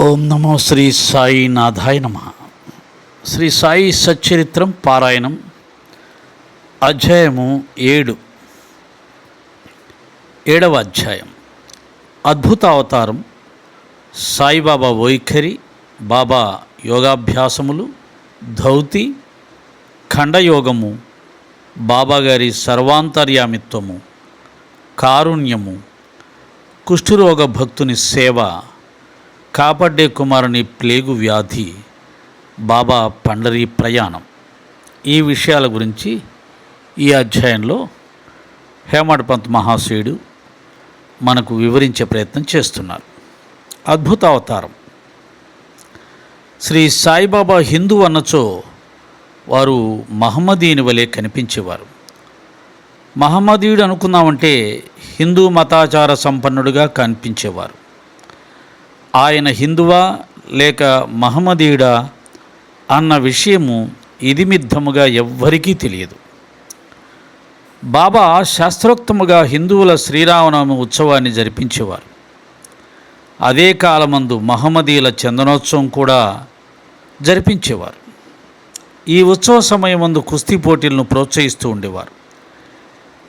ఓం నమో శ్రీ సాయి నాథాయ నమ. శ్రీ సాయి సచ్చరిత్రం పారాయణం అధ్యాయము ఏడు. ఏడవ అధ్యాయం. అద్భుత అవతారం సాయిబాబా వైఖరి బాబా యోగాభ్యాసములు ధౌతి ఖండయోగము బాబాగారి సర్వాంతర్యామిత్వము కారుణ్యము కుష్ఠురోగ భక్తుని సేవ కాపాడే కుమారుని ప్లేగు వ్యాధి బాబా పండరి ప్రయాణం. ఈ విషయాల గురించి ఈ అధ్యాయంలో హేమడ్ పంత్ మహాశయుడు మనకు వివరించే ప్రయత్నం చేస్తున్నారు. అద్భుత అవతారం. శ్రీ సాయిబాబా హిందూ అన్నచో వారు మహమ్మదీని వలె కనిపించేవారు. మహమ్మదీయుడు అనుకున్నామంటే హిందూ మతాచార సంపన్నుడుగా కనిపించేవారు. ఆయన హిందువా లేక మహమ్మదీయుడా అన్న విషయము ఇదిమిద్దముగా ఎవ్వరికీ తెలియదు. బాబా శాస్త్రోక్తముగా హిందువుల శ్రీరామనవమి ఉత్సవాన్ని జరిపించేవారు. అదే కాలమందు మహమ్మదీల చందనోత్సవం కూడా జరిపించేవారు. ఈ ఉత్సవ సమయమందు కుస్తీ పోటీలను ప్రోత్సహిస్తూ ఉండేవారు.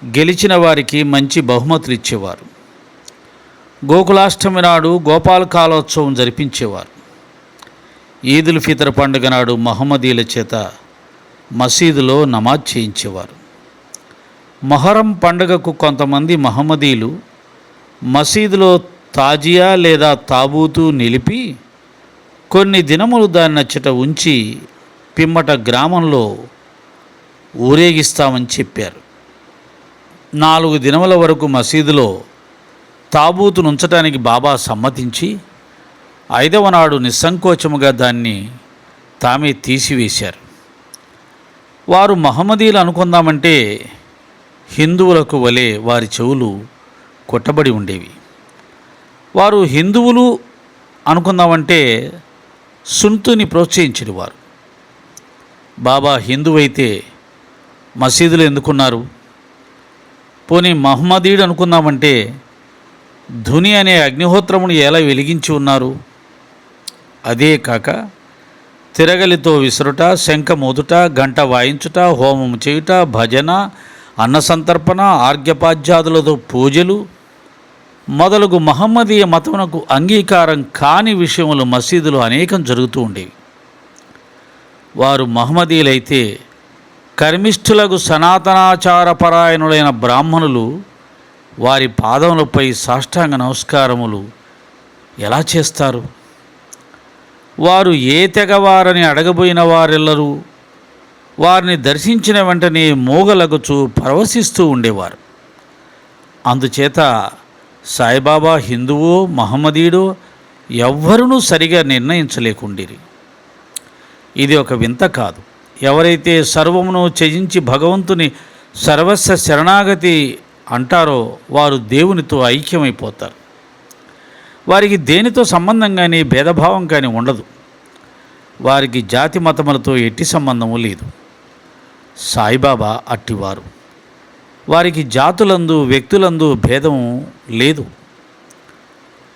గెలిచిన వారికి మంచి బహుమతులు ఇచ్చేవారు. గోకులాష్టమి నాడు గోపాల కాలోత్సవం జరిపించేవారు. ఈదుల్ ఫితర్ పండుగ నాడు మహమ్మదీల చేత మసీదులో నమాజ్ చేయించేవారు. మొహరం పండుగకు కొంతమంది మహమ్మదీలు మసీదులో తాజియా లేదా తాబూతు నిలిపి కొన్ని దినములు దాన్ని నచ్చట ఉంచి పిమ్మట గ్రామంలో ఊరేగిస్తామని చెప్పారు. నాలుగు దినముల వరకు మసీదులో తాబూతును ఉంచటానికి బాబా సమ్మతించి ఐదవ నాడు నిస్సంకోచముగా దాన్ని తామే తీసివేశారు. వారు మహమ్మదీలు అనుకుందామంటే హిందువులకు వలె వారి చెవులు కొట్టబడి ఉండేవి. వారు హిందువులు అనుకుందామంటే సుంతుని ప్రోత్సహించిన వారు. బాబా హిందువైతే మసీదులు ఎందుకున్నారు? పోనీ మహమ్మదీడు అనుకుందామంటే ధుని అనే అగ్నిహోత్రమును ఎలా వెలిగించి ఉన్నారు? అదే కాక తిరగలితో విసురుట శంఖ మోదుట గంట వాయించుట హోమం చేయుట భజన అన్నసంతర్పణ ఆర్ఘ్యపాధ్యాదులతో పూజలు. మొదలగు మహమ్మదీయ మతమునకు అంగీకారం కాని విషయములు మసీదులు అనేకం జరుగుతూ ఉండేవి వారు మహమ్మదీయులైతే కర్మిష్ఠులకు సనాతనాచారపరాయణులైన బ్రాహ్మణులు వారి పాదములపై సాష్టాంగ నమస్కారములు ఎలా చేస్తారు? వారు ఏ తెగవారని అడగబోయిన వారెల్లరూ వారిని దర్శించిన వెంటనే మూగలగుచు పరవశిస్తూ ఉండేవారు. అందుచేత సాయిబాబా హిందువో మహమ్మదీడో ఎవ్వరూ సరిగా నిర్ణయించలేకుండిరి. ఇది ఒక వింత కాదు. ఎవరైతే సర్వమును త్యజించి భగవంతుని సర్వస్వ శరణాగతి అంటారో వారు దేవునితో ఐక్యమైపోతారు. వారికి దేనితో సంబంధం కానీ భేదభావం కానీ ఉండదు. వారికి జాతి మతములతో ఎట్టి సంబంధము లేదు. సాయిబాబా అట్టివారు. వారికి జాతులందు వ్యక్తులందు భేదం లేదు.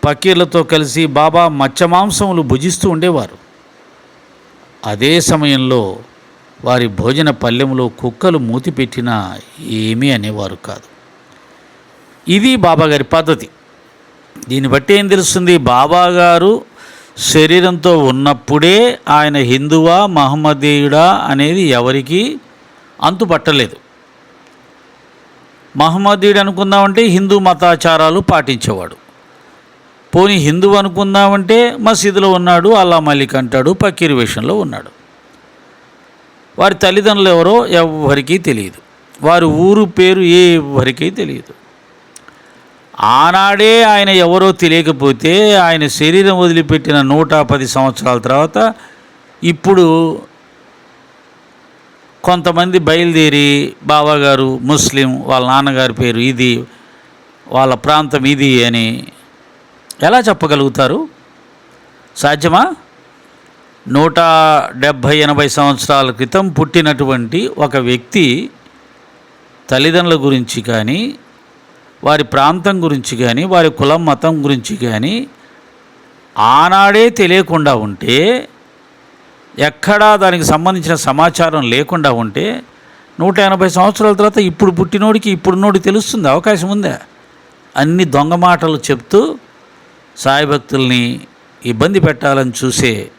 పకీర్లతో కలిసి బాబా మత్స్యమాంసములు భుజిస్తూ ఉండేవారు. అదే సమయంలో వారి భోజన పల్లెములో కుక్కలు మూతి పెట్టినా ఏమీ అనేవారు కాదు. ఇది బాబాగారి పద్ధతి. దీన్ని బట్టి ఏం తెలుస్తుంది? బాబాగారు శరీరంతో ఉన్నప్పుడే ఆయన హిందువా మహమ్మదీయుడా అనేది ఎవరికీ అంతుపట్టలేదు. మహమ్మదీయుడు అనుకుందామంటే హిందూ మతాచారాలు పాటించేవాడు. పోనీ హిందూ అనుకుందామంటే మసీదులో ఉన్నాడు అల్లా మలిక్ అంటాడు పకీర్ వేషంలో ఉన్నాడు. వారి తల్లిదండ్రులు ఎవరో ఎవరికీ తెలియదు. వారి ఊరు పేరు ఎవరికీ తెలియదు. ఆనాడే ఆయన ఎవరో తెలియకపోతే ఆయన శరీరం వదిలిపెట్టిన నూట పది సంవత్సరాల తర్వాత ఇప్పుడు కొంతమంది బయలుదేరి బాబాగారు ముస్లిం వాళ్ళ నాన్నగారి పేరు ఇది వాళ్ళ ప్రాంతం ఇది అని ఎలా చెప్పగలుగుతారు? సాధ్యమా? నూట డెబ్భై ఎనభై సంవత్సరాల క్రితం పుట్టినటువంటి ఒక వ్యక్తి తల్లిదండ్రుల గురించి కానీ వారి ప్రాంతం గురించి కానీ వారి కులం మతం గురించి కానీ ఆనాడే తెలియకుండా ఉంటే ఎక్కడా దానికి సంబంధించిన సమాచారం లేకుండా ఉంటే నూట ఎనభై సంవత్సరాల తర్వాత ఇప్పుడు పుట్టినోడికి ఇప్పుడున్నోడికి తెలుస్తుంది అవకాశం ఉందా? అన్ని దొంగ మాటలు చెప్తూ సాయి భక్తుల్ని ఇబ్బంది పెట్టాలని చూసే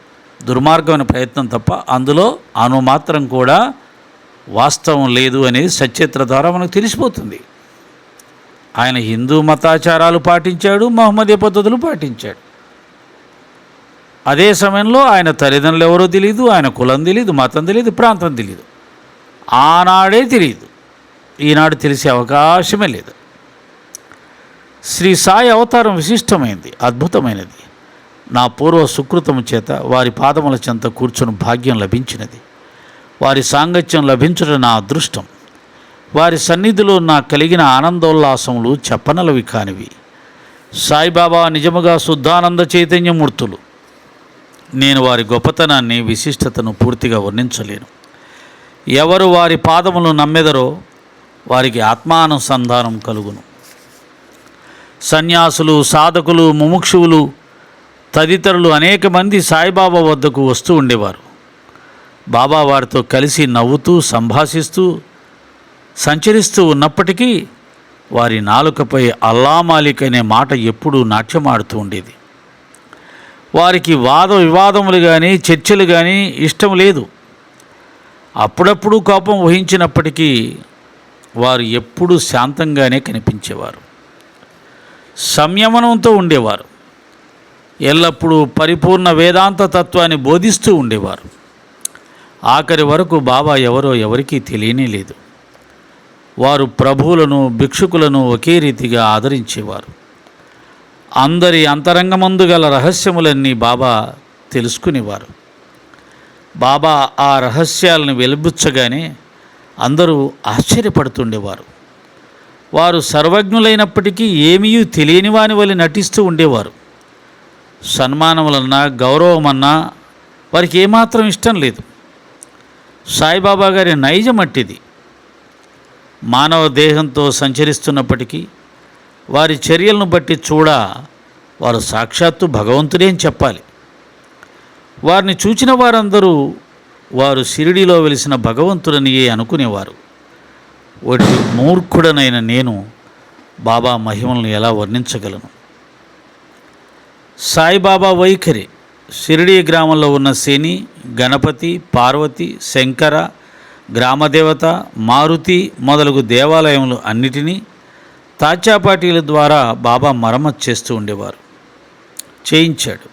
దుర్మార్గమైన ప్రయత్నం తప్ప అందులో అను మాత్రం కూడా వాస్తవం లేదు అనేది సచిత్ర ద్వారా మనకు తెలిసిపోతుంది. ఆయన హిందూ మతాచారాలు పాటించాడు మహమ్మదీయ పద్ధతులు పాటించాడు. అదే సమయంలో ఆయన తల్లిదండ్రులు ఎవరో తెలియదు ఆయన కులం తెలియదు మతం తెలియదు ప్రాంతం తెలియదు ఆనాడే తెలియదు ఈనాడు తెలిసే అవకాశమే లేదు. శ్రీ సాయి అవతారం విశిష్టమైంది అద్భుతమైనది. నా పూర్వ సుకృతము చేత వారి పాదముల చెంత కూర్చుని భాగ్యం లభించినది. వారి సాంగత్యం లభించడం నా అదృష్టం. వారి సన్నిధిలో నాకు కలిగిన ఆనందోల్లాసములు చెప్పనలవి కానివి. సాయిబాబా నిజముగా శుద్ధానంద చైతన్యమూర్తులు. నేను వారి గొప్పతనాన్ని విశిష్టతను పూర్తిగా వర్ణించలేను. ఎవరు వారి పాదములు నమ్మెదరో వారికి ఆత్మానుసంధానం కలుగును. సన్యాసులు సాధకులు ముముక్షువులు తదితరులు అనేక మంది సాయిబాబా వద్దకు వస్తూ ఉండేవారు. బాబా వారితో కలిసి నవ్వుతూ సంభాషిస్తూ సంచరిస్తూ ఉన్నప్పటికీ వారి నాలుకపై అల్లామాలిక్ అనే మాట ఎప్పుడూ నాట్యమాడుతూ ఉండేది. వారికి వాద వివాదములు కానీ చర్చలు కానీ ఇష్టం లేదు. అప్పుడప్పుడు కోపం వహించినప్పటికీ వారు ఎప్పుడూ శాంతంగానే కనిపించేవారు. సంయమనంతో ఉండేవారు. ఎల్లప్పుడూ పరిపూర్ణ వేదాంత తత్వాన్ని బోధిస్తూ ఉండేవారు. ఆఖరి వరకు బాబా ఎవరో ఎవరికీ తెలియనే లేదు. వారు ప్రభువులను భిక్షుకులను ఒకే రీతిగా ఆదరించేవారు. అందరి అంతరంగమందు గల రహస్యములన్నీ బాబా తెలుసుకునేవారు. బాబా ఆ రహస్యాలను వెలుబుచ్చగానే అందరూ ఆశ్చర్యపడుతుండేవారు. వారు సర్వజ్ఞులైనప్పటికీ ఏమీ తెలియని వాని వలె నటిస్తూ ఉండేవారు. సన్మానములన్నా గౌరవమన్నా వారికి ఏమాత్రం ఇష్టం లేదు. సాయిబాబా గారి నైజం అట్టిది మానవ దేహంతో సంచరిస్తున్నప్పటికీ వారి చర్యలను బట్టి చూడ వారు సాక్షాత్తు భగవంతుడే అని చెప్పాలి. వారిని చూచిన వారందరూ వారు షిరిడిలో వెలిసిన భగవంతుడనియే అనుకునేవారు. వాటి మూర్ఖుడనైన నేను బాబా మహిమలను ఎలా వర్ణించగలను? సాయిబాబా వైఖరి షిరిడి గ్రామంలో ఉన్న శని గణపతి పార్వతి శంకర గ్రామదేవత మారుతి మొదలగు దేవాలయములు అన్నిటినీ తాచాపాటీల ద్వారా బాబా మరమ్మతు చేస్తూ ఉండేవారు. చేయించాడు.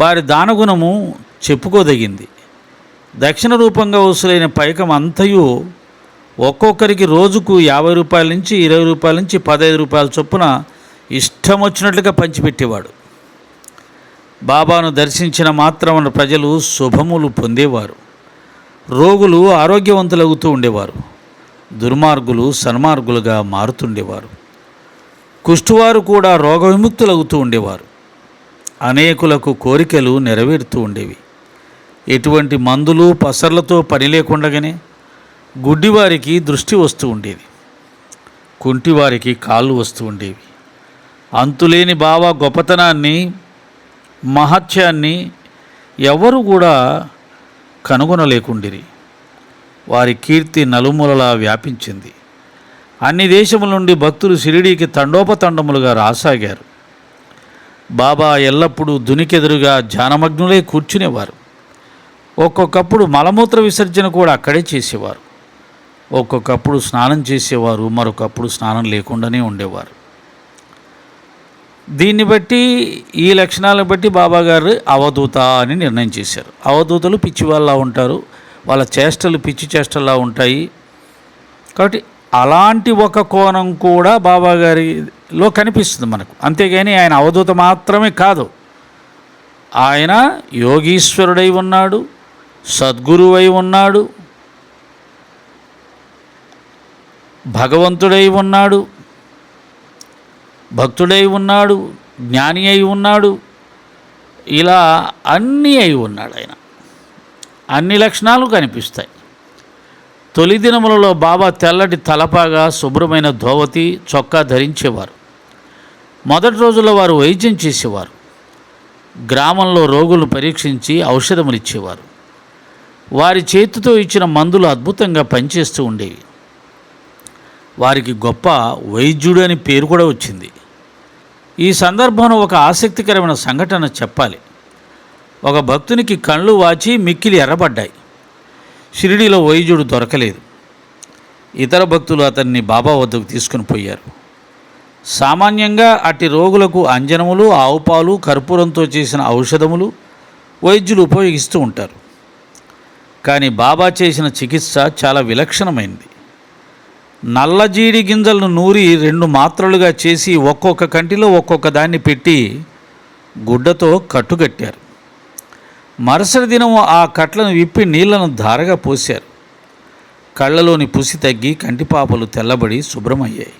వారి దానగుణము చెప్పుకోదగింది. దక్షిణ రూపంగా వసూలైన పైకం అంతయు ఒక్కొక్కరికి రోజుకు యాభై రూపాయల నుంచి ఇరవై రూపాయల నుంచి పదహైదు రూపాయల చొప్పున ఇష్టం వచ్చినట్లుగా పంచిపెట్టేవాడు. బాబాను దర్శించిన మాత్రమున ప్రజలు శుభములు పొందేవారు. రోగులు ఆరోగ్యవంతులవుతూ ఉండేవారు. దుర్మార్గులు సన్మార్గులుగా మారుతుండేవారు. కుష్టువారు కూడా రోగ విముక్తులవుతూ ఉండేవారు. అనేకులకు కోరికలు నెరవేరుతూ ఉండేవి. ఎటువంటి మందులు పసర్లతో పని లేకుండగానే గుడ్డివారికి దృష్టి వస్తూ ఉండేది. కుంటివారికి కాళ్ళు వస్తూ ఉండేవి. అంతులేని బావ గొప్పతనాన్ని మహత్యాన్ని ఎవరు కూడా కనుగొనలేకుండిరి. వారి కీర్తి నలుమూలలా వ్యాపించింది. అన్ని దేశముల నుండి భక్తులు షిరిడీకి తండోపతండములుగా రాసాగారు. బాబా ఎల్లప్పుడూ దునికెదురుగా ధ్యానమగ్నులై కూర్చునేవారు. ఒక్కొక్కప్పుడు మలమూత్ర విసర్జన కూడా అక్కడే చేసేవారు. ఒక్కొక్కప్పుడు స్నానం చేసేవారు మరొకప్పుడు స్నానం లేకుండానే ఉండేవారు. దీన్ని బట్టి ఈ లక్షణాలను బట్టి బాబా గారు అవధూత అని నిర్ణయం చేశారు. అవధూతలు పిచ్చి వాళ్ళ ఉంటారు. వాళ్ళ చేష్టలు పిచ్చి చేష్టల్లా ఉంటాయి. కాబట్టి అలాంటి ఒక కోణం కూడా బాబా గారిలో కనిపిస్తుంది మనకు. అంతేగాని ఆయన అవధూత మాత్రమే కాదు. ఆయన యోగీశ్వరుడై ఉన్నాడు సద్గురువై ఉన్నాడు భగవంతుడై ఉన్నాడు భక్తుడై ఉన్నాడు జ్ఞాని అయి ఉన్నాడు ఇలా అన్నీ అయి ఉన్నాడు ఆయన. అన్ని లక్షణాలు కనిపిస్తాయి. తొలి దినములలో బాబా తెల్లటి తలపాగా శుభ్రమైన ధోవతి చొక్కా ధరించేవారు. మొదటి రోజుల్లో వారు వైద్యం చేసేవారు. గ్రామంలో రోగులు పరీక్షించి ఔషధములు ఇచ్చేవారు వారి చేతితో ఇచ్చిన మందులు అద్భుతంగా పనిచేస్తూ ఉండేవి. వారికి గొప్ప వైద్యుడు అని పేరు కూడా వచ్చింది. ఈ సందర్భంలో ఒక ఆసక్తికరమైన సంఘటన చెప్పాలి. ఒక భక్తునికి కళ్ళు వాచి మిక్కిలి ఎర్రబడ్డాయి. షిరిడీలో వైద్యుడు దొరకలేదు. ఇతర భక్తులు అతన్ని బాబా వద్దకు తీసుకుని పోయారు. సామాన్యంగా అట్టి రోగులకు అంజనములు ఆవుపాలు కర్పూరంతో చేసిన ఔషధములు వైద్యులు ఉపయోగిస్తూ ఉంటారు. కానీ బాబా చేసిన చికిత్స చాలా విలక్షణమైంది. నల్లజీడి గింజలను నూరి రెండు మాత్రలుగా చేసి ఒక్కొక్క కంటిలో ఒక్కొక్క దాన్ని పెట్టి గుడ్డతో కట్టుకట్టారు మరుసటి దినం ఆ కట్లను విప్పి నీళ్ళను ధారగా పోశారు. కళ్ళలోని పుసి తగ్గి కంటిపాపలు తెల్లబడి శుభ్రమయ్యాయి.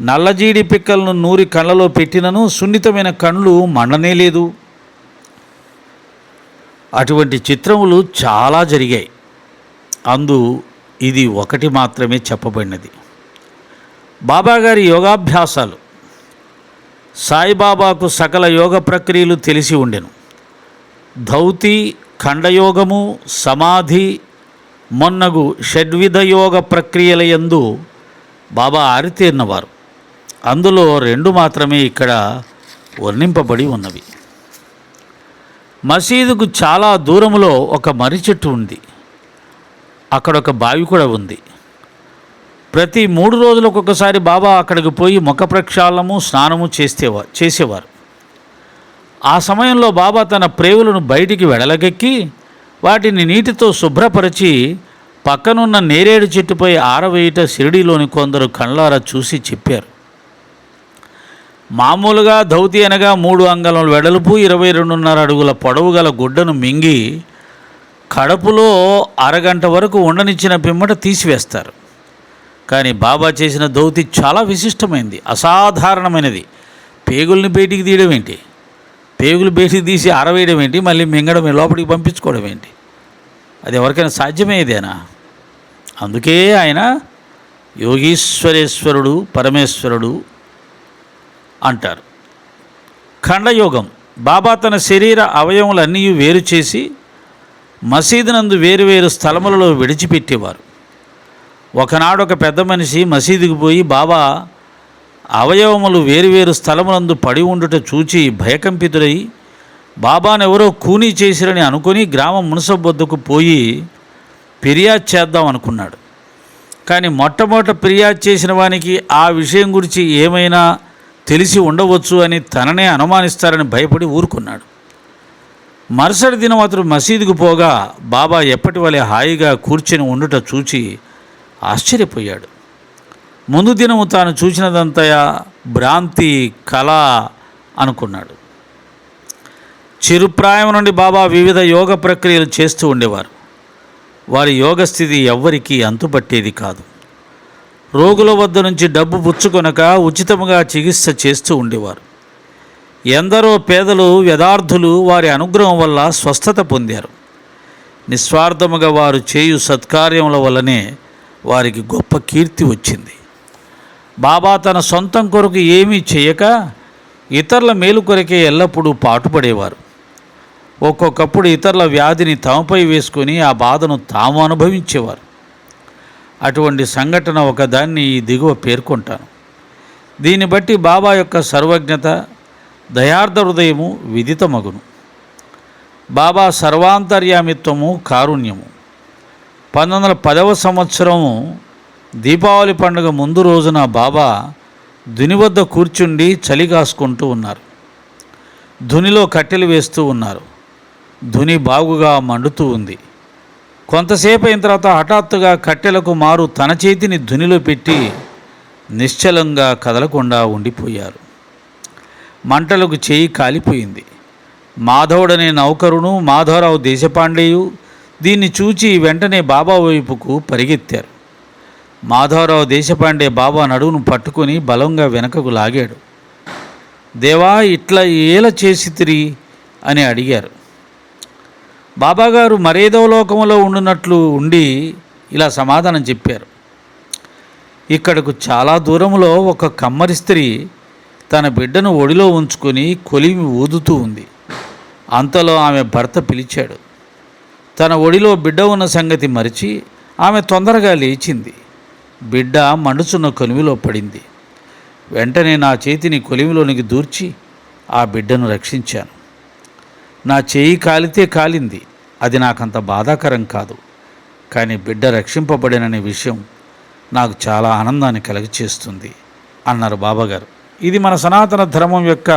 నల్లజీడి పిక్కలను నూరి కళ్ళలో పెట్టినను సున్నితమైన కళ్ళు మండనే లేదు. అటువంటి చిత్రములు చాలా జరిగాయి. అందు ఇది ఒకటి మాత్రమే చెప్పబడినది. బాబాగారి యోగాభ్యాసాలు సాయిబాబాకు సకల యోగ ప్రక్రియలు తెలిసి ఉండెను. ధౌతి ఖండయోగము సమాధి మొన్నగు షడ్విధ యోగ ప్రక్రియల యందు బాబా ఆరితేరినవారు అందులో రెండు మాత్రమే ఇక్కడ వర్ణింపబడి ఉన్నవి. మసీదుకు చాలా దూరంలో ఒక మర్రి చెట్టు ఉంది. అక్కడ ఒక బావి కూడా ఉంది. ప్రతి మూడు రోజులకు ఒకసారి బాబా అక్కడికి పోయి ముఖ ప్రక్షాళనము స్నానము చేసేవారు చేసేవారు. ఆ సమయంలో బాబా తన ప్రేవులను బయటికి వెడలగెక్కి వాటిని నీటితో శుభ్రపరిచి పక్కనున్న నేరేడు చెట్టుపై ఆరవేయుట షిరిడీలోని కొందరు కళ్ళారా చూసి చెప్పారు. మామూలుగా ధౌతి అనగా మూడు అంగళం వెడల్పు ఇరవై రెండున్నర అడుగుల పొడవు గల గుడ్డను మింగి కడుపులో అరగంట వరకు ఉండనిచ్చిన పిమ్మట తీసివేస్తారు. కానీ బాబా చేసిన దౌతి చాలా విశిష్టమైంది అసాధారణమైనది. పేగుల్ని బయటికి తీయడం ఏంటి? పేగులు బయటికి తీసి ఆరవేయడం ఏంటి? మళ్ళీ మింగడం లోపలికి పంపించుకోవడం ఏంటి? అది ఎవరికైనా సాధ్యమయ్యేదేనా అందుకే ఆయన యోగీశ్వరేశ్వరుడు పరమేశ్వరుడు అంటారు. ఖండయోగం బాబా తన శరీర అవయవములన్నీ వేరు చేసి మసీదునందు వేరువేరు స్థలములలో విడిచిపెట్టేవారు. ఒకనాడు ఒక పెద్ద మనిషి మసీదుకు పోయి బాబా అవయవములు వేరువేరు స్థలములందు పడి ఉండుట చూచి భయకంపితుడై బాబానెవరో కూనీ చేసిరని అనుకొని గ్రామం మునసబ్ వద్దకు పోయి ఫిర్యాదు చేద్దాం అనుకున్నాడు. కానీ మొట్టమొదట ఫిర్యాదు చేసిన వానికి ఆ విషయం గురించి ఏమైనా తెలిసి ఉండవచ్చు అని తననే అనుమానిస్తారని భయపడి ఊరుకున్నాడు. మరుసటి దినం అతడు మసీదుకు పోగా బాబా ఎప్పటి వలె హాయిగా కూర్చొని ఉండుట చూచి ఆశ్చర్యపోయాడు. ముందు దినము తాను చూసినదంతయా భ్రాంతి కళ అనుకున్నాడు. చిరుప్రాయం నుండి బాబా వివిధ యోగ ప్రక్రియలు చేస్తూ ఉండేవారు. వారి యోగ స్థితి ఎవ్వరికీ అంతుపట్టేది కాదు. రోగుల వద్ద నుంచి డబ్బు పుచ్చుకొనక ఉచితముగా చికిత్స చేస్తూ ఉండేవారు. ఎందరో పేదలు యథార్థులు వారి అనుగ్రహం వల్ల స్వస్థత పొందారు. నిస్వార్థముగా వారు చేయు సత్కార్యముల వల్లనే వారికి గొప్ప కీర్తి వచ్చింది. బాబా తన సొంతం కొరకు ఏమీ చేయక ఇతరుల మేలు కొరకే ఎల్లప్పుడూ పాటుపడేవారు. ఒక్కొక్కప్పుడు ఇతరుల వ్యాధిని తమపై వేసుకొని ఆ బాధను తాము అనుభవించేవారు. అటువంటి సంఘటన ఒకదాన్ని ఈ దిగువ పేర్కొంటాను. దీన్ని బట్టి బాబా యొక్క సర్వజ్ఞత దయార్థ హృదయము విదితమగును. బాబా సర్వాంతర్యామిత్వము కారుణ్యము. పంతొమ్మిది వందల పదవ సంవత్సరము దీపావళి పండుగ ముందు రోజున బాబా దుని వద్ద కూర్చుండి చలి కాసుకుంటూ ఉన్నారు. ధునిలో కట్టెలు వేస్తూ ఉన్నారు. ధుని బాగుగా మండుతూ ఉంది. కొంతసేపు అయిన తర్వాత హఠాత్తుగా కట్టెలకు మారు తన చేతిని ధునిలో పెట్టి నిశ్చలంగా కదలకుండా ఉండిపోయారు. మంటలకు చేయి కాలిపోయింది. మాధవుడనే నౌకరును మాధవరావు దేశపాండేయు దీన్ని చూచి వెంటనే బాబా వైపుకు పరిగెత్తారు. మాధవరావు దేశపాండే బాబా నడువును పట్టుకొని బలంగా వెనకకు లాగాడు. దేవా ఇట్లా ఏల చేసి తిరిగి? అని అడిగారు. బాబాగారు మరేదో లోకంలో ఉండునట్లు ఉండి ఇలా సమాధానం చెప్పారు. ఇక్కడకు చాలా దూరంలో ఒక కమ్మరి స్త్రీ తన బిడ్డను ఒడిలో ఉంచుకొని కొలిమి ఊదుతూ ఉంది. అంతలో ఆమె భర్త పిలిచాడు. తన ఒడిలో బిడ్డ ఉన్న సంగతి మరిచి ఆమె తొందరగా లేచింది. బిడ్డ మండుచున్న కొలిమిలో పడింది. వెంటనే నా చేతిని కొలిమిలోనికి దూర్చి ఆ బిడ్డను రక్షించాను. నా చేయి కాలితే కాలింది. అది నాకంత బాధాకరం కాదు. కానీ బిడ్డ రక్షింపబడిననే విషయం నాకు చాలా ఆనందాన్ని కలుగచేస్తుంది అన్నారు బాబాగారు. ఇది మన సనాతన ధర్మం యొక్క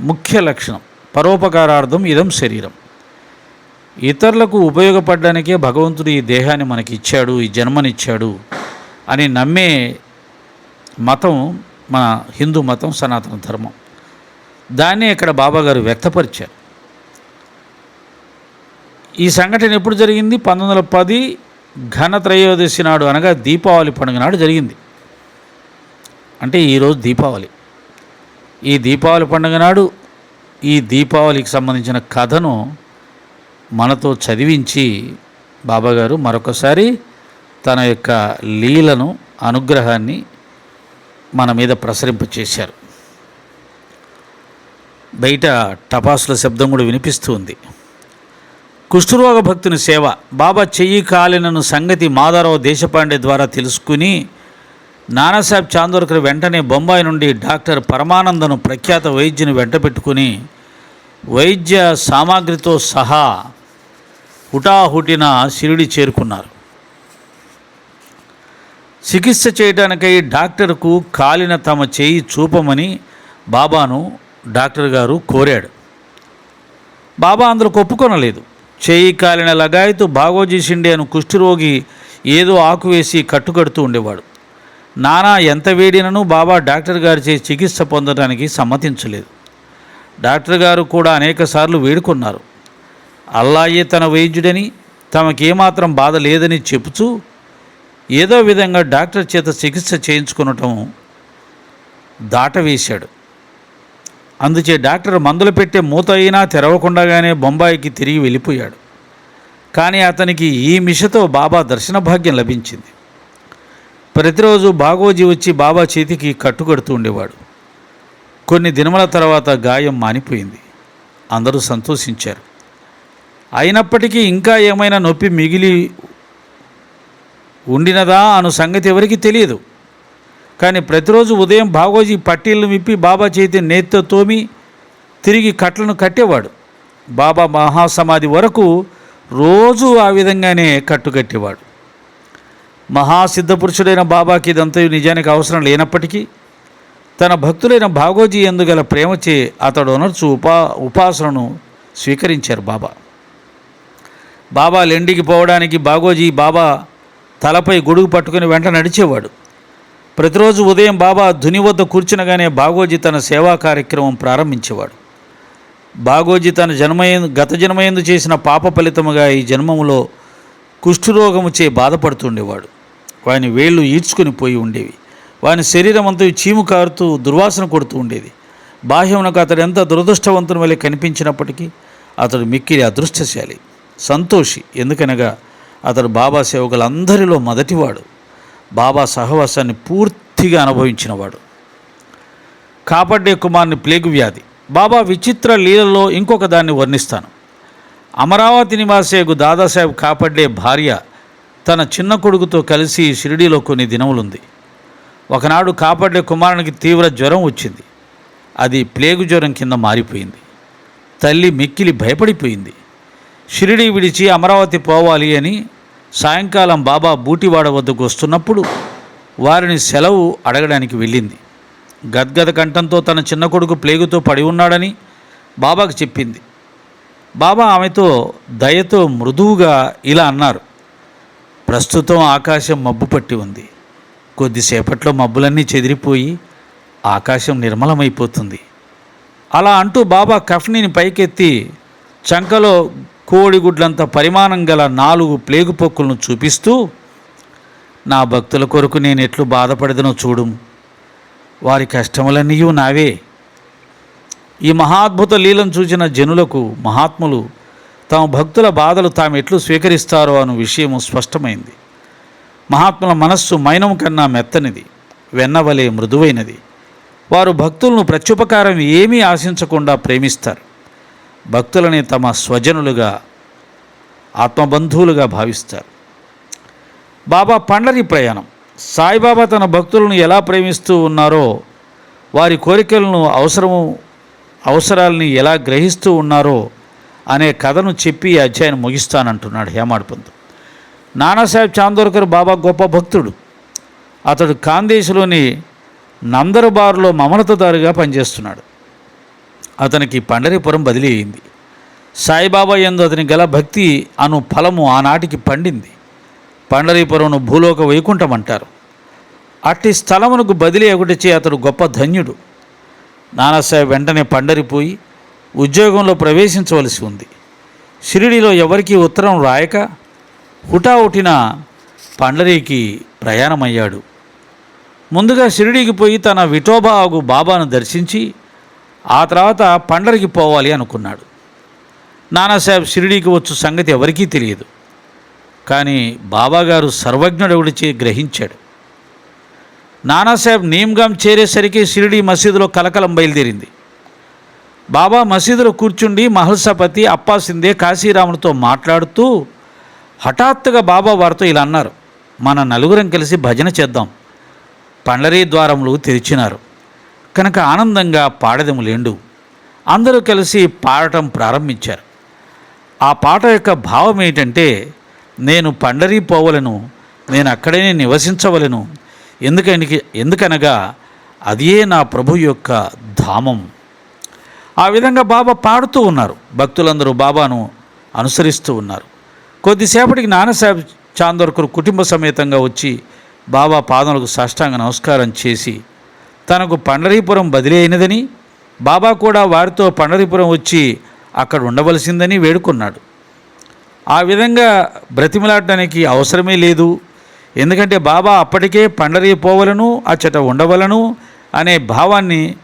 ముఖ్య లక్షణం. పరోపకారార్థం ఇదం శరీరం. ఇతరులకు ఉపయోగపడడానికే భగవంతుడు ఈ దేహాన్ని మనకి ఇచ్చాడు ఈ జన్మనిచ్చాడు అని నమ్మే మతం మన హిందూ మతం సనాతన ధర్మం. దాన్నే ఇక్కడ బాబాగారు వ్యక్తపరిచారు. ఈ సంఘటన ఎప్పుడు జరిగింది? పంతొమ్మిది వందల పది ఘన త్రయోదశి నాడు అనగా దీపావళి పండుగ నాడు జరిగింది. అంటే ఈరోజు దీపావళి. ఈ దీపావళి పండుగ నాడు ఈ దీపావళికి సంబంధించిన కథను మనతో చదివించి బాబాగారు మరొకసారి తన యొక్క లీలను అనుగ్రహాన్ని మన మీద ప్రసరింపచేశారు బయట టపాసుల శబ్దం కూడా వినిపిస్తూ ఉంది. కుష్ఠరోగ భక్తుని సేవ బాబా చెయ్యి కాలినను సంగతి మాధవరావు దేశపాండే ద్వారా తెలుసుకుని నానాసాహెబ్ చాందోర్కర్ వెంటనే బొంబాయి నుండి డాక్టర్ పరమానందను ప్రఖ్యాత వైద్యుని వెంట పెట్టుకుని వైద్య సామాగ్రితో సహా హుటాహుటిన షిరిడి చేరుకున్నారు. చికిత్స చేయడానికై డాక్టర్కు కాలిన తమ చేయి చూపమని బాబాను డాక్టర్ గారు కోరాడు. బాబా అందులో ఒప్పుకొనలేదు చేయి కాలిన లగాయతు బాగోజీ షిండే అను కుష్ఠరోగి ఏదో ఆకు వేసి కట్టుకడుతూ ఉండేవాడు. నానా ఎంత వేడినను బాబా డాక్టర్ గారిచే చికిత్స పొందడానికి సమ్మతించలేదు. డాక్టర్ గారు కూడా అనేకసార్లు వేడుకున్నారు. అల్లాయే తన వైద్యుడని తమకేమాత్రం బాధ లేదని చెబుతూ ఏదో విధంగా డాక్టర్ చేత చికిత్స చేయించుకునటం దాటవేశాడు. అందుచే డాక్టర్ మందులు పెట్టే మూత అయినా తెరవకుండాగానే బొంబాయికి తిరిగి వెళ్ళిపోయాడు. కానీ అతనికి ఈ మిషతో బాబా దర్శన భాగ్యం లభించింది. ప్రతిరోజు బాగోజీ వచ్చి బాబా చేతికి కట్టుకడుతూ ఉండేవాడు. కొన్ని దినముల తర్వాత గాయం మానిపోయింది. అందరూ సంతోషించారు. అయినప్పటికీ ఇంకా ఏమైనా నొప్పి మిగిలి ఉండినదా అను సంగతి ఎవరికీ తెలియదు. కానీ ప్రతిరోజు ఉదయం బాగోజీ పట్టీలను విప్పి బాబా చేతి నేత్తో తోమి తిరిగి కట్లను కట్టేవాడు. బాబా మహాసమాధి వరకు రోజు ఆ విధంగానే కట్టుకట్టేవాడు. మహాసిద్ధపురుషుడైన బాబాకి ఇదంతా నిజానికి అవసరం లేనప్పటికీ తన భక్తులైన భాగోజీ ఎందుగల ప్రేమచే అతడు అనర్చు ఉపా ఉపాసనను స్వీకరించారు బాబా. బాబా లెండికి పోవడానికి బాగోజీ బాబా తలపై గొడుగు పట్టుకుని వెంట నడిచేవాడు. ప్రతిరోజు ఉదయం బాబా ధుని వద్ద కూర్చునగానే బాగోజీ తన సేవా కార్యక్రమం ప్రారంభించేవాడు. బాగోజీ తన జన్మయందు గత జన్మయందు చేసిన పాప ఫలితముగా ఈ జన్మములో కుష్ఠురోగముచే బాధపడుతుండేవాడు. వాని వేళ్ళు ఈడ్చుకొని పోయి ఉండేవి. వాని శరీరం అంతా చీము కారుతూ దుర్వాసన కొడుతూ ఉండేది. బాహ్యమునకు అతడు ఎంత దురదృష్టవంతుని వలె కనిపించినప్పటికీ అతడు మిక్కిలి అదృష్టశాలి సంతోషి. ఎందుకనగా అతడు బాబా సేవకులందరిలో మొదటివాడు. బాబా సహవాసాన్ని పూర్తిగా అనుభవించినవాడు. కాపాడే కుమార్ని ప్లేగు వ్యాధి. బాబా విచిత్ర లీలలో ఇంకొక దాన్ని వర్ణిస్తాను. అమరావతి నివాసేగు దాదాసాహెబ్ కాపాడే భార్య తన చిన్న కొడుకుతో కలిసి షిరిడీలో కొన్ని దినములుంది. ఒకనాడు కాపాడే కుమారునికి తీవ్ర జ్వరం వచ్చింది. అది ప్లేగు జ్వరం కింద మారిపోయింది. తల్లి మిక్కిలి భయపడిపోయింది. షిరిడి విడిచి అమరావతి పోవాలి అని సాయంకాలం బాబా బూటివాడ వద్దకు వస్తున్నప్పుడు వారిని సెలవు అడగడానికి వెళ్ళింది. గద్గద కంఠంతో తన చిన్న కొడుకు ప్లేగుతో పడి ఉన్నాడని బాబాకు చెప్పింది. బాబా ఆమెతో దయతో మృదువుగా ఇలా అన్నారు. ప్రస్తుతం ఆకాశం మబ్బు పట్టి ఉంది. కొద్దిసేపట్లో మబ్బులన్నీ చెదిరిపోయి ఆకాశం నిర్మలమైపోతుంది. అలా అంటూ బాబా కఫ్నీని పైకెత్తి చంకలో కోడిగుడ్లంత పరిమాణం గల నాలుగు ప్లేగు పొక్కులను చూపిస్తూ నా భక్తుల కొరకు నేను ఎట్లు బాధపడదనో చూడుము వారి కష్టములన్నీ నావే. ఈ మహాద్భుత లీలను చూసిన జనులకు మహాత్ములు తమ భక్తుల బాధలు తాము ఎట్లు స్వీకరిస్తారో అను విషయము స్పష్టమైంది. మహాత్ముల మనస్సు మైనం కన్నా మెత్తనిది వెన్నవలే మృదువైనది. వారు భక్తులను ప్రత్యుపకారం ఏమీ ఆశించకుండా ప్రేమిస్తారు. భక్తులని తమ స్వజనులుగా ఆత్మబంధువులుగా భావిస్తారు. బాబా పండరి ప్రయాణం. సాయిబాబా తన భక్తులను ఎలా ప్రేమిస్తూ ఉన్నారో వారి కోరికలను అవసరము అవసరాలని ఎలా గ్రహిస్తూ ఉన్నారో అనే కథను చెప్పి ఈ అధ్యాయం ముగిస్తానంటున్నాడు హేమాడ్ పంత్ నానాసాహెబ్ చాందోర్కర్ బాబా గొప్ప భక్తుడు. అతడు కాందేశ్లోని నందరబారులో మమలతదారుగా పనిచేస్తున్నాడు. అతనికి పండరిపురం బదిలీ అయింది. సాయిబాబా ఎందు అతని గల భక్తి అను ఫలము ఆనాటికి పండింది. పండరీపురంను భూలోక వైకుంఠం అంటారు. అట్టి స్థలమునకు బదిలీ ఒకటిచే అతడు గొప్ప ధన్యుడు. నానాసాహెబ్ వెంటనే పండరిపోయి ఉద్యోగంలో ప్రవేశించవలసి ఉంది. షిరిడిలో ఎవరికీ ఉత్తరం రాయక హుటాహుటిన పండరీకి ప్రయాణమయ్యాడు. ముందుగా షిరిడీకి పోయి తన విఠోబా ఆగు బాబాను దర్శించి ఆ తర్వాత పండరికి పోవాలి అనుకున్నాడు. నానాసాహెబ్ షిరిడీకి వచ్చు సంగతి ఎవరికీ తెలియదు. కానీ బాబాగారు సర్వజ్ఞుడవుడిచి గ్రహించాడు. నానాసాహెబ్ నీమ్గాం చేరేసరికి షిరిడీ మసీదులో కలకలం బయలుదేరింది. బాబా మసీదులో కూర్చుండి మహల్సపతి అప్పా సిందే కాశీరాములతో మాట్లాడుతూ హఠాత్తుగా బాబా వారితో ఇలా అన్నారు. మన నలుగురం కలిసి భజన చేద్దాం. పండరీ ద్వారములు తెరిచినారు. కనుక ఆనందంగా పాడదము లేండు అందరూ కలిసి పాడటం ప్రారంభించారు. ఆ పాట యొక్క భావం ఏంటంటే నేను పండరీ పోవలను నేను అక్కడే నివసించవలను. ఎందుకని ఎందుకనగా అదే నా ప్రభు యొక్క ధామం. ఆ విధంగా బాబా పాడుతూ ఉన్నారు. భక్తులందరూ బాబాను అనుసరిస్తూ ఉన్నారు. కొద్దిసేపటికి నానాసాహెబ్ చాందోర్కర్ కుటుంబ సమేతంగా వచ్చి బాబా పాదములకు సాష్టాంగ నమస్కారం చేసి తనకు పండరీపురం బదిలీ అయినదని బాబా కూడా వారితో పండరీపురం వచ్చి అక్కడ ఉండవలసిందని వేడుకున్నాడు. ఆ విధంగా బ్రతిమలాడటానికి అవసరమే లేదు. ఎందుకంటే బాబా అప్పటికే పండరీ పోవలను అచ్చట ఉండవలను అనే భావాన్ని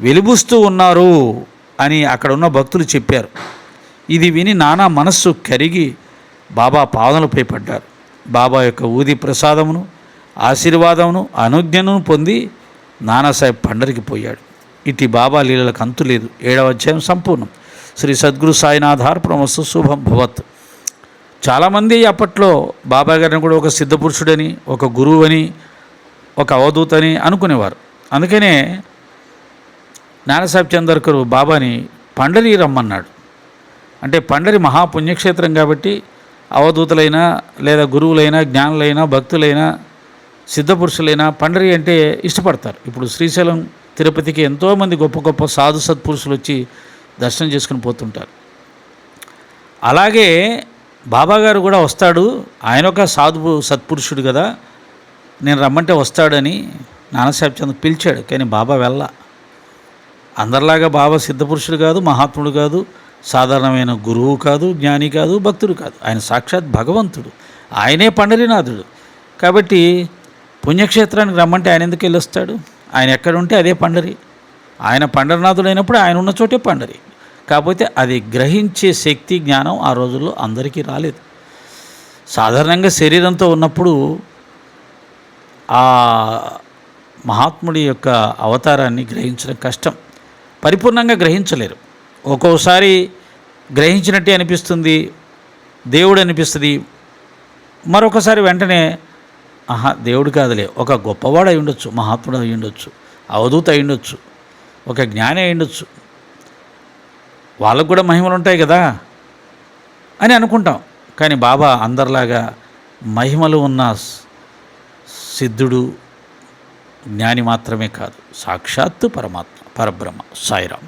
వెలుబుస్తూ ఉన్నారు అని అక్కడ ఉన్న భక్తులు చెప్పారు. ఇది విని నానా మనస్సు కరిగి బాబా పాదములపై పడ్డారు. బాబా యొక్క ఊది ప్రసాదమును ఆశీర్వాదమును అనుజ్ఞను పొంది నానాసాహెబ్ పండరికి పోయాడు. ఇటు బాబా లీలలకు అంతు లేదు. ఏడవ అధ్యాయం సంపూర్ణం. శ్రీ సద్గురు సాయినాథార్పణమస్తు శుభం భవత్. చాలామంది అప్పట్లో బాబా గారిని కూడా ఒక సిద్ధపురుషుడని ఒక గురువు అని ఒక అవధూతని అనుకునేవారు. అందుకనే నానాసాహెబ్ చందర్కరు బాబాని పండరి రమ్మన్నాడు. అంటే పండరి మహాపుణ్యక్షేత్రం కాబట్టి అవధూతులైనా లేదా గురువులైనా జ్ఞానులైనా భక్తులైనా సిద్ధపురుషులైనా పండరి అంటే ఇష్టపడతారు. ఇప్పుడు శ్రీశైలం తిరుపతికి ఎంతోమంది గొప్ప గొప్ప సాధు సత్పురుషులు వచ్చి దర్శనం చేసుకుని పోతుంటారు. అలాగే బాబాగారు కూడా వస్తాడు. ఆయన ఒక సాధు సత్పురుషుడు కదా. నేను రమ్మంటే వస్తాడని నానాసాహెబ్ చంద్ర పిలిచాడు. కానీ బాబా వెళ్ళ అందరిలాగా బాబా సిద్ధపురుషుడు కాదు మహాత్ముడు కాదు సాధారణమైన గురువు కాదు జ్ఞాని కాదు భక్తుడు కాదు. ఆయన సాక్షాత్ భగవంతుడు. ఆయనే పండరినాథుడు. కాబట్టి పుణ్యక్షేత్రానికి రమ్మంటే ఆయన ఎందుకు వెళ్ళొస్తాడు? ఆయన ఎక్కడుంటే అదే పండరి. ఆయన పండరనాథుడు అయినప్పుడు ఆయన ఉన్న చోటే పండరి. కాకపోతే అది గ్రహించే శక్తి జ్ఞానం ఆ రోజుల్లో అందరికీ రాలేదు. సాధారణంగా శరీరంతో ఉన్నప్పుడు ఆ మహాత్ముడి యొక్క అవతారాన్ని గ్రహించడం కష్టం. పరిపూర్ణంగా గ్రహించలేరు. ఒక్కోసారి గ్రహించినట్టే అనిపిస్తుంది దేవుడు అనిపిస్తుంది. మరొకసారి వెంటనే ఆహా దేవుడు కాదులే ఒక గొప్పవాడు అయి ఉండొచ్చు మహాత్ముడు అయి ఉండొచ్చు అవధూత అయి ఉండొచ్చు ఒక జ్ఞాని అయి ఉండొచ్చు. వాళ్ళకు కూడా మహిమలు ఉంటాయి కదా అని అనుకుంటాం. కానీ బాబా అందరిలాగా మహిమలు ఉన్న సిద్ధుడు జ్ఞాని మాత్రమే కాదు సాక్షాత్తు పరమాత్మ. పరబ్రహ్మ సాయిరామ్